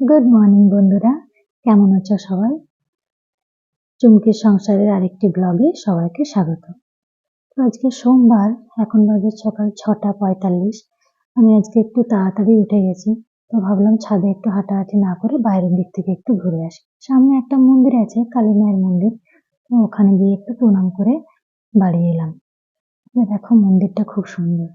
Good morning বন্ধুরা। কেমন আছো সবাই? চুমকির সংসারের আরেকটি ব্লগে সবাইকে স্বাগত। তো আজকে সোমবার, এখন বাজে সকাল ছটা পঁয়তাল্লিশ। আমি আজকে একটু তাড়াতাড়ি উঠে গেছি, তো ভাবলাম ছাদে একটু হাঁটাহাঁটি না করে বাইরের দিক থেকে একটু ঘুরে আসি। সামনে একটা মন্দির আছে, কালী মায়ের মন্দির। তো ওখানে গিয়ে একটু প্রণাম করে বাড়ি এলাম। দেখো, মন্দিরটা খুব সুন্দর।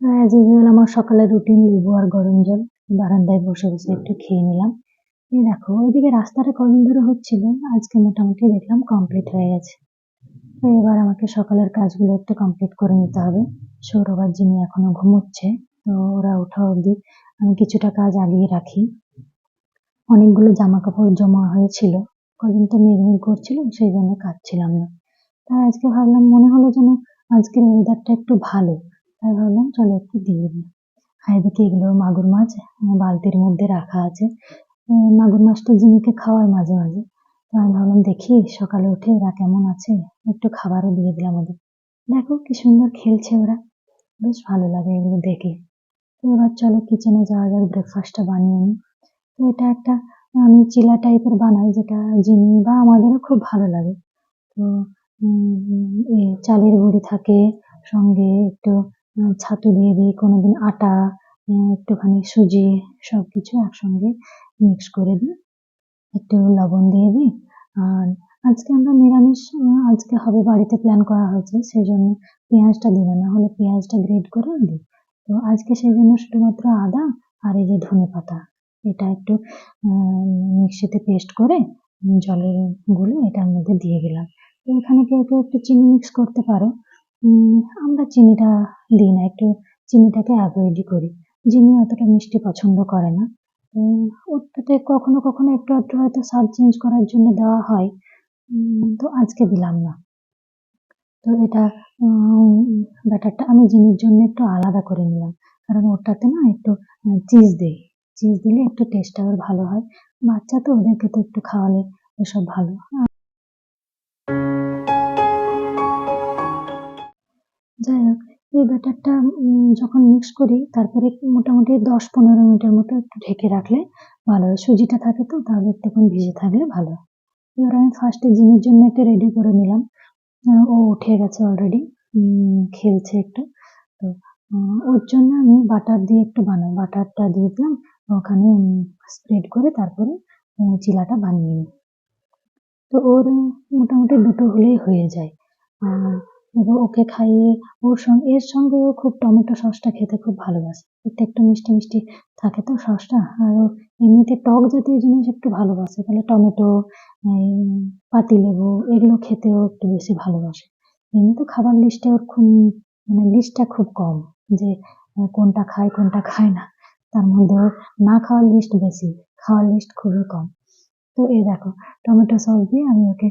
অ্যাজ আমার সকালের রুটিন লেবু আর গরম জল। বারান্দায় বসে বসে একটু খেয়ে নিলাম। এই দেখো, ওইদিকে রাস্তাটা কদিন ধরে হচ্ছিল, আজকে মোটামুটি দেখলাম কমপ্লিট হয়ে গেছে। তো এবার আমাকে সকালের কাজগুলো একটু কমপ্লিট করে নিতে হবে। সৌরভ আর যিনি এখনও ঘুমোচ্ছে, তো ওরা ওঠা অবধি আমি কিছুটা কাজ আগিয়ে রাখি। অনেকগুলো জামা কাপড় জমা হয়েছিল, কদিন তো মেঘমেঘ করছিল, সেই জন্য কাচছিলাম না। তাই আজকে ভাবলাম মনে হলো যেন আজকের ওয়েদারটা একটু ভালো, তাই ভাবলাম চলো একটু দিয়ে দিই। আর এদিকে এগুলো মাগুর মাছ বালতির মধ্যে রাখা আছে। মাগুর মাছটা জিনিকে খাওয়ায় মাঝে মাঝে। তো আমি ভাবলাম, দেখি, সকালে উঠে এরা কেমন আছে? একটু খাবারও দিয়ে দিলাম ওদের। দেখো, কি সুন্দর খেলছে ওরা। বেশ ভালো লাগে এগুলো দেখে। তো এবার চলো কিচেনে যাওয়া যাক ব্রেকফাস্টটা বানিয়ে নিই। তো এটা একটা আমি চিলা টাইপের বানাই, যেটা জিনি বা আমাদেরও খুব ভালো লাগে। তো চালের গুঁড়ি থাকে, সঙ্গে একটু ছাতু দিয়ে দিই কোনোদিন আটা একটুখানি সুজি সব কিছু একসঙ্গে মিক্স করে দিই। একটু লবণ দিয়ে দিই। আর আজকে আমরা নিরামিষ আজকে হবে বাড়িতে প্ল্যান করা হয়েছে সেই জন্য পেঁয়াজটা দিই না হলে পেঁয়াজটা গ্রেড করে দিই। তো আজকে সেই জন্য শুধুমাত্র আদা আর এই যে ধনে পাতা এটা একটু মিক্সিতে পেস্ট করে উম, জলে গুলে এটার মধ্যে দিয়ে গেলাম তো এখানে কেউ কেউ একটু চিনি মিক্স করতে পারো। আমরা চিনিটা দিই না, একটু চিনিটাকে অ্যাভয়েডই করি। যিনি অতটা মিষ্টি পছন্দ করে না। ওটাতে কখনো কখনো একটু একটু হয়তো স্বাদ চেঞ্জ করার জন্য দেওয়া হয়। তো আজকে দিলাম না। তো এটা ব্যাটারটা আমি জিনির জন্য একটু আলাদা করে নিলাম। কারণ ওটাতে না একটু চিজ দেই। চিজ দিলে একটু টেস্টটা আবার ভালো হয়। বাচ্চা তো ওদেরকে তো একটু খাওয়ালে এসব ভালো। এই ব্যাটারটা যখন মিক্স করি, তারপরে মোটামুটি দশ পনেরো মিনিটের মতো একটু ঢেকে রাখলে ভালো হয়। সুজিটা থাকে তো, তাহলে একটুক্ষণ ভিজে থাকলে ভালো হয়। এবার আমি ফার্স্টে জিমের জন্য একটু রেডি করে নিলাম। ও উঠে গেছে অলরেডি খেলছে একটু। তো ওর জন্য আমি বাটার দিয়ে একটু বানাই। বাটারটা দিয়ে দিলাম, ওখানে স্প্রেড করে তারপরে চিলাটা বানিয়ে নিই। তো ওর মোটামুটি দুটো হলেই হয়ে যায়। এবার ওকে খাইয়ে ওর সঙ্গে, এর সঙ্গে ও খুব টমেটো সসটা খেতে খুব ভালোবাসে। একটু একটু মিষ্টি মিষ্টি থাকে তো সসটা। আর এমনিতে টক জাতীয় জিনিস একটু ভালোবাসে, তাহলে টমেটো পাতিলেবু এগুলো খেতেও একটু বেশি ভালোবাসে। এমনিতে খাবার লিস্টে ওর খুব মানে লিস্টটা খুব কম যে কোনটা খায় কোনটা খায় না। তার মধ্যে ওর না খাওয়ার লিস্ট বেশি, খাওয়ার লিস্ট খুবই কম। তো এই দেখো, টমেটো সস দিয়ে আমি ওকে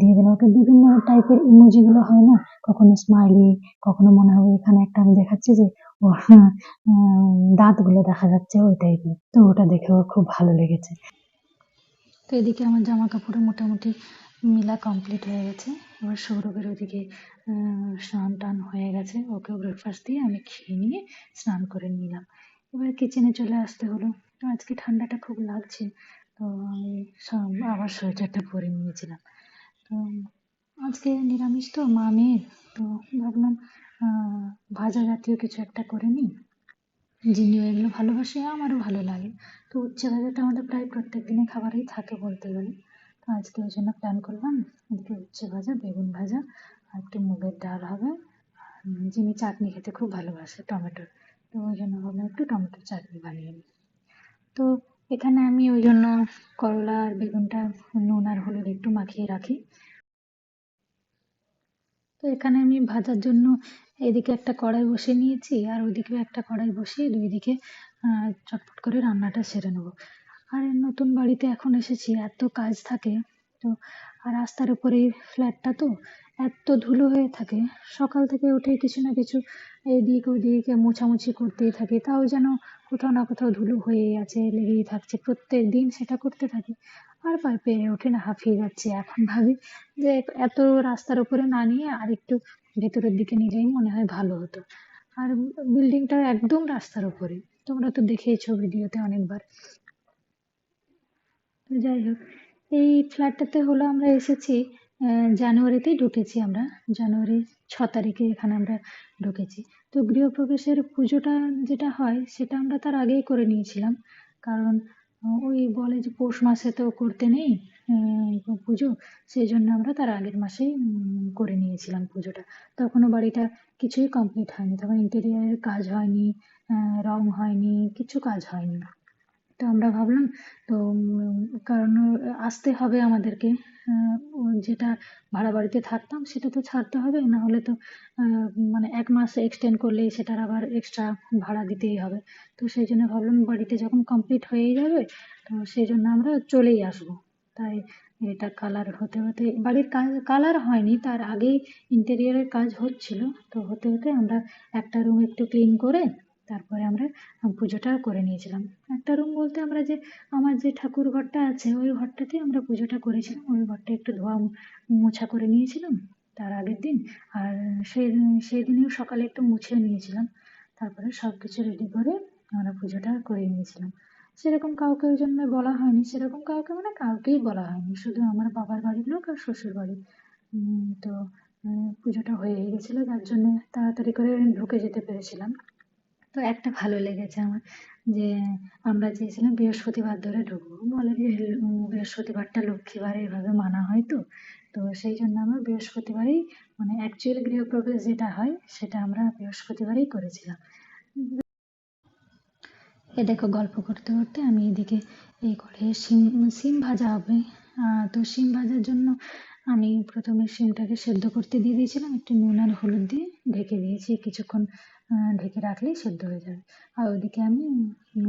দিয়ে দিলাম। ওকে বিভিন্ন টাইপের ইমোজি গুলো হয় না? কখনো স্মাইলি কখনো মনে হবে এখানে একটা আমি দেখাচ্ছি যে ওর দাঁতগুলো দেখা যাচ্ছে ওই টাইপের তো ওটা দেখে ওর খুব ভালো লেগেছে। তো এদিকে আমার জামা কাপড় মোটামুটি মিলা কমপ্লিট হয়ে গেছে। এবার সৌরভের ওদিকে স্নান টান হয়ে গেছে। ওকেও ব্রেকফাস্ট দিয়ে আমি খেয়ে নিয়ে স্নান করে নিলাম। এবার কিচেনে চলে আসতে হলো। আজকে ঠান্ডাটা খুব লাগছে। তো আমি আবার সোয়েটারটা পরে নিয়েছিলাম। তো আজকে নিরামিষ তো, মা মেয়ের। তো ভাবলাম ভাজা জাতীয় কিছু একটা করে নিই। জিনিও এগুলো ভালোবাসে, আমারও ভালো লাগে। তো উচ্ছে ভাজাটা আমাদের প্রায় প্রত্যেক দিনের খাবারেই থাকে বলতে গেলে। তো আজকে ওই জন্য প্ল্যান করলাম এদিকে উচ্ছে ভাজা, বেগুন ভাজা, আর একটু মুগের ডাল হবে। যিনি চাটনি খেতে খুব ভালোবাসে, টমেটোর। তো ওই জন্য ভাবলাম একটু টমেটোর চাটনি বানিয়ে নিই। তো এখানে আমি ওই জন্য করলা আর বেগুনটা, নুন আর হলুদ একটু মাখিয়ে রাখি। তো এখানে আমি ভাজার জন্য এদিকে একটা কড়াই বসিয়ে নিয়েছি আর ওইদিকেও একটা কড়াই বসিয়ে দুই দিকে চটপট করে রান্নাটা সেরে নেব। আর নতুন বাড়িতে এখন এসেছি, এত কাজ থাকে। তো আর রাস্তার উপরে ফ্ল্যাটটা তো এত ধুলো হয়ে থাকে। সকাল থেকে উঠে কিছু না কিছু এদিক ওদিক মোছামুছি করতেই থাকি। তাও যেন কোথাও না কোথাও ধুলো হয়েই আছে, লেগেই থাকছে। প্রত্যেক দিন সেটা করতে থাকি। আর পার পেরে ওঠে না হাঁফিয়ে যাচ্ছি এখন ভাবি যে এত রাস্তার উপরে না নিয়ে আর একটু ভেতরের দিকে নিলেই মনে হয় ভালো হতো। আর বিল্ডিংটা একদম রাস্তার উপরে। তোমরা তো দেখেইছো ভিডিওতে অনেকবার। যাই হোক, এই ফ্ল্যাটটাতে হলো আমরা এসেছি জানুয়ারিতেই ঢুকেছি আমরা। জানুয়ারি ছ তারিখে এখানে আমরা ঢুকেছি। তো গৃহপ্রবেশের পুজোটা যেটা হয়, সেটা আমরা তার আগেই করে নিয়েছিলাম। কারণ ওই বলে যে পৌষ মাসে তো করতে নেই পুজো, সেই জন্য আমরা তার আগের মাসেই করে নিয়েছিলাম পুজোটা। তখনও বাড়িটা কিছুই কমপ্লিট হয়নি। তখন ইন্টেরিয়ারের কাজ হয়নি রং হয়নি, কিছু কাজ হয়নি। তো আমরা ভাবলাম, তো কারণ, আসতে হবে আমাদেরকে। যেটা ভাড়া বাড়িতে থাকতাম সেটা তো ছাড়তে হবে, না হলে তো মানে এক মাস এক্সটেন্ড করলেই সেটার আবার এক্সট্রা ভাড়া দিতেই হবে। তো সেই জন্য ভাবলাম বাড়িতে যখন কমপ্লিট হয়েই যাবে, তো সেই জন্য আমরা চলেই আসব। তাই এটা কালার হতে হতে, বাড়ির কাজ কালার হয়নি, তার আগেই ইন্টেরিয়রের কাজ হচ্ছিল। তো হতে হতে আমরা একটা রুম একটু ক্লিন করে তারপরে আমরা পুজোটা করে নিয়েছিলাম। একটা রুম বলতে আমরা যে, আমার যে ঠাকুর ঘরটা আছে, ওই ঘরটাতেই আমরা পুজোটা করেছিলাম। ওই ঘরটা একটু ধোয়া মোছা করে নিয়েছিলাম তার আগের দিন। আর সেই সেই দিনেও সকালে একটু মুছে নিয়েছিলাম। তারপরে সব কিছু রেডি করে আমরা পুজোটা করে নিয়েছিলাম। সেরকম কাউকে ওই জন্য বলা হয়নি। সেরকম কাউকে মানে কাউকেই বলা হয়নি। শুধু আমার বাবার বাড়ির লোক আর শ্বশুর বাড়ি। তো পুজোটা হয়েই গেছিল। যার জন্য তাড়াতাড়ি করে ঢুকে যেতে পেরেছিলাম। তো একটা ভালো লেগেছে আমার, যে আমরা চেয়েছিলাম বৃহস্পতিবার ধরে ঢুকবো। বলে বৃহস্পতিবারটা লক্ষ্মীবার এইভাবে মানা হয় তো? তো সেই জন্য আমরা বৃহস্পতিবারেই মানে অ্যাকচুয়াল গৃহপ্রবেশ যেটা হয়, সেটা আমরা বৃহস্পতিবারেই করেছিলাম। এ দেখো গল্প করতে করতে আমি এদিকে এই করে সিম সিম ভাজা হবে। তো সিম ভাজার জন্য আমি প্রথমে শিমটাকে সেদ্ধ করতে দিয়ে দিয়েছিলাম, একটু নুন আর হলুদ দিয়ে ঢেকে দিয়েছি। কিছুক্ষণ ঢেকে রাখলেই সেদ্ধ হয়ে যাবে। আর ওইদিকে আমি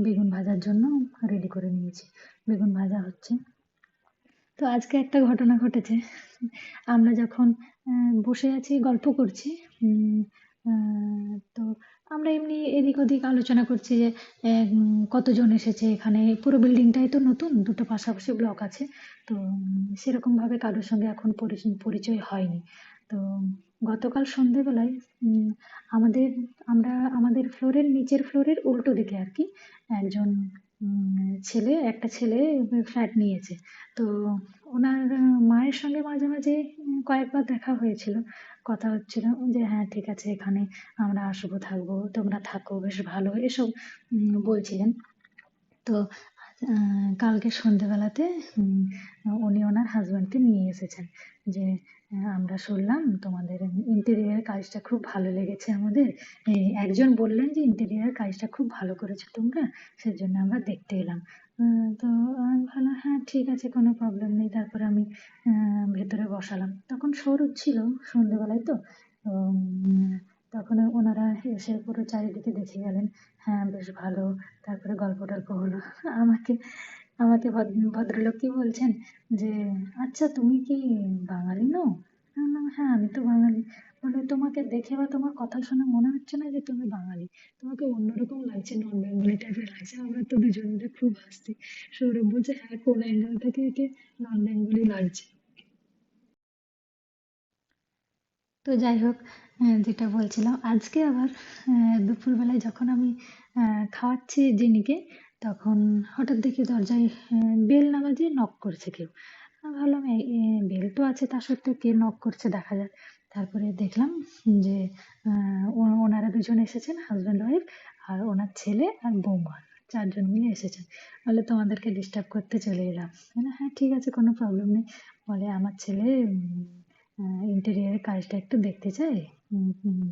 বেগুন ভাজার জন্য রেডি করে নিয়েছি। বেগুন ভাজা হচ্ছে। তো আজকে একটা ঘটনা ঘটেছে। আমরা যখন বসে আছি, গল্প করছি তো আমরা এমনি এদিক ওদিক আলোচনা করছি যে কতজন এসেছে এখানে? পুরো বিল্ডিংটাই তো নতুন, দুটো পাশাপাশি ব্লক আছে। তো সেরকমভাবে কারোর সঙ্গে এখন পরিচয় হয়নি। তো, গতকাল সন্ধেবেলায় আমাদের, আমরা আমাদের ফ্লোরের নিচের ফ্লোরের উল্টো দিকে আর কি, একজন ছেলে, একটা ছেলে ফ্ল্যাট নিয়েছে। তো ওনার মায়ের সঙ্গে মাঝে মাঝে কয়েকবার দেখা হয়েছিল। কথা হচ্ছিল যে হ্যাঁ ঠিক আছে, এখানে আমরা আসব, থাকব, তোমরা থাকো, বেশ ভালো। এসব বলছিলেন। তো কালকে সন্ধেবেলাতে উনি ওনার হাজব্যান্ডকে নিয়ে এসেছেন যে আমরা শুনলাম তোমাদের ইন্টেরিয়ার কাজটা খুব ভালো লেগেছে আমাদের। একজন বললেন যে ইন্টেরিয়ার কাজটা খুব ভালো করেছ তোমরা সেজন্য আমরা দেখতে এলাম। তো আমি ভাবলাম হ্যাঁ ঠিক আছে কোনো প্রবলেম নেই। তারপরে আমি ভেতরে বসালাম। তখন সরু ছিল সন্ধেবেলায় তো। তো, তখন ওনারা এসে পুরো চারিদিকে দেখে গেলেন হ্যাঁ বেশ ভালো। তারপরে গল্প টল্প হলো। আমাকে আমাকে ভদ্র- ভদ্রলোক কি বলছেন যে আচ্ছা তুমি কি বাঙালি নও? বললাম হ্যাঁ আমি তো বাঙালি। বলে, তোমাকে দেখে বা তোমার কথা শুনে মনে হচ্ছে না যে তুমি বাঙালি। তোমাকে অন্যরকম লাগছে নন বেঙ্গলি টাইপের লাগছে। আমরা তো দুজন মিলে খুব হাসছি। সৌরভ বলছে হ্যাঁ কোন অ্যাঙ্গেল থেকে একে নন বেঙ্গলি লাগছে? তো যাই হোক যেটা বলছিলাম, আজকে আবার দুপুরবেলায় যখন আমি খাওয়াচ্ছি জিনিকে তখন হঠাৎ দেখি দরজায় বেল না বাজিয়ে নক করছে কেউ। ভাবলাম বেল তো আছে তা সত্ত্বেও কে নক করছে দেখা যাক। তারপরে দেখলাম যে ওনারা দুজন এসেছেন হাজব্যান্ড ওয়াইফ আর ওনার ছেলে আর বৌমা, চারজন মিলে এসেছেন। বলে, তোমাদেরকে ডিস্টার্ব করতে চলে এলাম। মানে হ্যাঁ ঠিক আছে, কোনো প্রবলেম নেই। বলে, আমার ছেলে ইন্টেরিয়ারের কাজটা একটু দেখতে চাই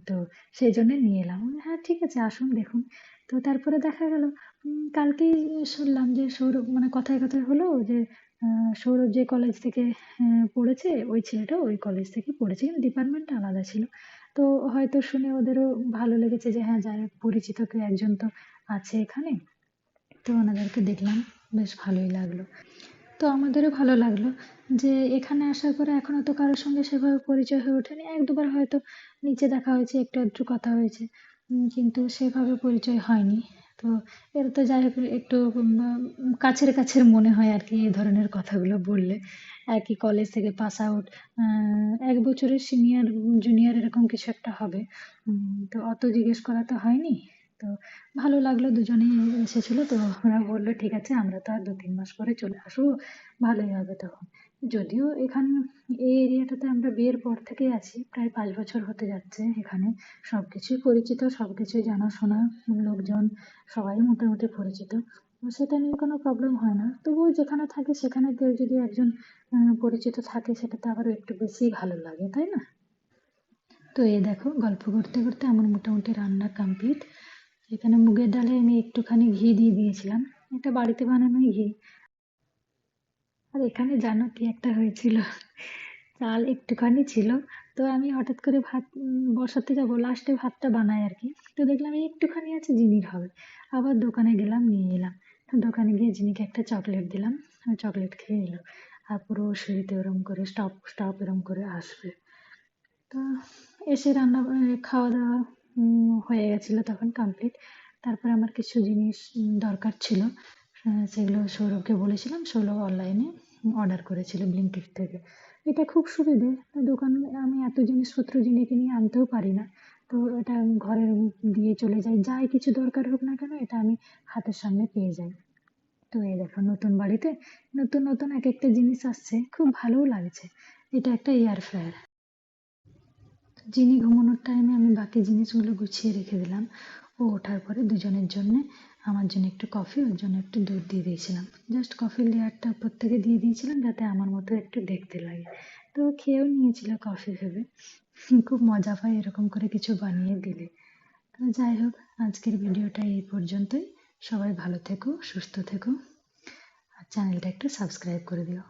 তো সেই জন্য নিয়ে এলাম। আমি, হ্যাঁ ঠিক আছে আসুন দেখুন। তো তারপরে দেখা গেল উম, কালকেই শুনলাম যে সৌরভ মানে কথায় কথায় হলো যে সৌরভ যে কলেজ থেকে পড়েছে ওই ছেলেটা ওই কলেজ থেকে পড়েছে কিন্তু ডিপার্টমেন্টটা আলাদা ছিল। তো হয়তো শুনে ওদেরও ভালো লেগেছে যে হ্যাঁ যাই হোক পরিচিত কেউ একজন তো আছে এখানে। তো ওনাদেরকে দেখলাম বেশ ভালোই লাগল। তো আমাদেরও ভালো লাগল যে এখানে আসার পরে এখনও তো কারোর সঙ্গে সেভাবে পরিচয় হয়ে ওঠেনি। এক দুবার হয়তো নিচে দেখা হয়েছে, একটু একটু কথা হয়েছে কিন্তু সেভাবে পরিচয় হয়নি। তো এর তো যাই হোক, একটু কাছের কাছের মনে হয় আর কি এই ধরনের কথাগুলো বললে। একই কলেজ থেকে পাস আউট এক বছরের সিনিয়র জুনিয়র এরকম কিছু একটা হবে। তো অত জিজ্ঞেস করা তো হয়নি। তো ভালো লাগল, দুজনেই এসেছিল, তো ওরা বলল, ঠিক আছে, আমরা তো আর দু তিন মাস পরে চলে আসব, ভালোই হবে তখন। যদিও এখান, এই এরিয়াটাতে আমরা বিয়ের পর থেকেই আছি, প্রায় পাঁচ বছর হতে যাচ্ছে এখানে। সব কিছুই পরিচিত সব কিছুই জানাশোনা, লোকজন সবাই মোটামুটি পরিচিত। সেটা নিয়ে কোনো প্রবলেম হয় না। তবুও যেখানে থাকি, সেখানে কেউ যদি একজন পরিচিত থাকে সেটাতে আবার একটু বেশিই ভালো লাগে, তাই না? তো এই দেখো, গল্প করতে করতে আমার মোটামুটি রান্না কমপ্লিট এখানে মুগের ডালে আমি একটুখানি ঘি দিয়ে দিয়েছিলাম। এটা বাড়িতে বানানোই ঘি। আর এখানে জানো কি একটা হয়েছিল? চাল একটুখানি ছিল। তো আমি হঠাৎ করে ভাত বসাতে যাব। লাস্টে ভাতটা বানাই আর কি। তো দেখলাম একটুখানি আছে, জিনির হবে। আবার দোকানে গেলাম, নিয়ে এলাম। দোকানে গিয়ে জিনিকে একটা চকলেট দিলাম। আমি চকলেট খেয়ে এলো আর পুরো সিঁড়িতে ওরম করে স্টপ স্টপ এরম করে আসবে। তো এসে রান্না খাওয়া দাওয়া হয়ে গেছিল তখন কমপ্লিট তারপরে আমার কিছু জিনিস দরকার ছিল। সেগুলো সৌরভকে বলেছিলাম, সৌরভ অনলাইনে অর্ডার করেছিল ব্লিঙ্কিট থেকে। এটা খুব সুবিধে। দোকানে, আমি এত জিনিসপত্র জিনিকে কিনে আনতেও পারি না। তো এটা ঘরে দিয়ে চলে যায় যাই কিছু দরকার হোক না কেন, এটা আমি হাতের সামনে পেয়ে যাই। তো এই দেখো, নতুন বাড়িতে নতুন নতুন এক একটা জিনিস আসছে। খুব ভালোও লাগছে। এটা একটা এয়ার ফ্রায়ার যিনি ঘুমানোর টাইমে আমি বাকি জিনিসগুলো গুছিয়ে রেখে দিলাম। ও ওঠার পরে দুজনের জন্য আমার জন্য একটু কফি ওর জন্য একটু দুধ দিয়ে দিয়েছিলাম। জাস্ট কফির লেয়ারটা থেকে দিয়ে দিয়েছিলাম যাতে আমার মতো একটু দেখতে লাগে। তো খেয়েও নিয়েছিল কফি ভেবে। খুব মজা পায় এরকম করে কিছু বানিয়ে দিলে। তো যাই হোক, আজকের ভিডিওটা এই পর্যন্তই। সবাই ভালো থেকো, সুস্থ থেকো। আর চ্যানেলটা একটু সাবস্ক্রাইব করে দিও।